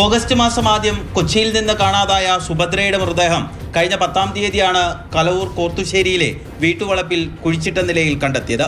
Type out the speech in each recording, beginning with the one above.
August മാസം ആദ്യം കൊച്ചിയിൽ നിന്ന് കാണാതായ സുഭദ്രയുടെ മൃതദേഹം കഴിഞ്ഞ പത്താം തീയതിയാണ് കലവൂർ കോർത്തുശ്ശേരിയിലെ വീട്ടുവളപ്പിൽ കുഴിച്ചിട്ട നിലയിൽ കണ്ടെത്തിയത്.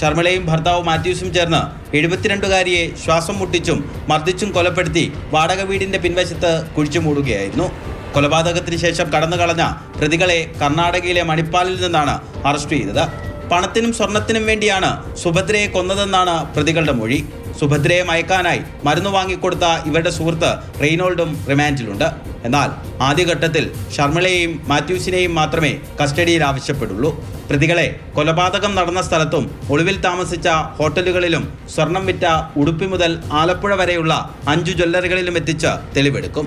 ശർമ്മളയും ഭർത്താവ് മാത്യൂസും ചേർന്ന് എഴുപത്തിരണ്ടുകാരിയെ ശ്വാസം മുട്ടിച്ചും മർദ്ദിച്ചും കൊലപ്പെടുത്തി വാടക വീടിന്റെ പിൻവശത്ത് കുഴിച്ചു മൂടുകയായിരുന്നു. കൊലപാതകത്തിന് ശേഷം കടന്നു കളഞ്ഞ പ്രതികളെ കർണാടകയിലെ മണിപ്പാലിൽ നിന്നാണ് അറസ്റ്റ് ചെയ്തത്. പണത്തിനും സ്വർണത്തിനും വേണ്ടിയാണ് സുഭദ്രയെ കൊന്നതെന്നാണ് പ്രതികളുടെ മൊഴി. സുഭദ്രയെ മയക്കാനായി മരുന്ന് വാങ്ങിക്കൊടുത്ത ഇവരുടെ സുഹൃത്ത് റെയ്നോൾഡും റിമാൻഡിലുണ്ട്. എന്നാൽ ആദ്യഘട്ടത്തിൽ ഷർമിളയെയും മാത്യൂസിനെയും മാത്രമേ കസ്റ്റഡിയിൽ ആവശ്യപ്പെടുള്ളൂ. പ്രതികളെ കൊലപാതകം നടന്ന സ്ഥലത്തും ഒളിവിൽ താമസിച്ച ഹോട്ടലുകളിലും സ്വർണം വിറ്റ ഉടുപ്പി മുതൽ ആലപ്പുഴ വരെയുള്ള അഞ്ചു ജ്വല്ലറികളിലും എത്തിച്ച് തെളിവെടുക്കും.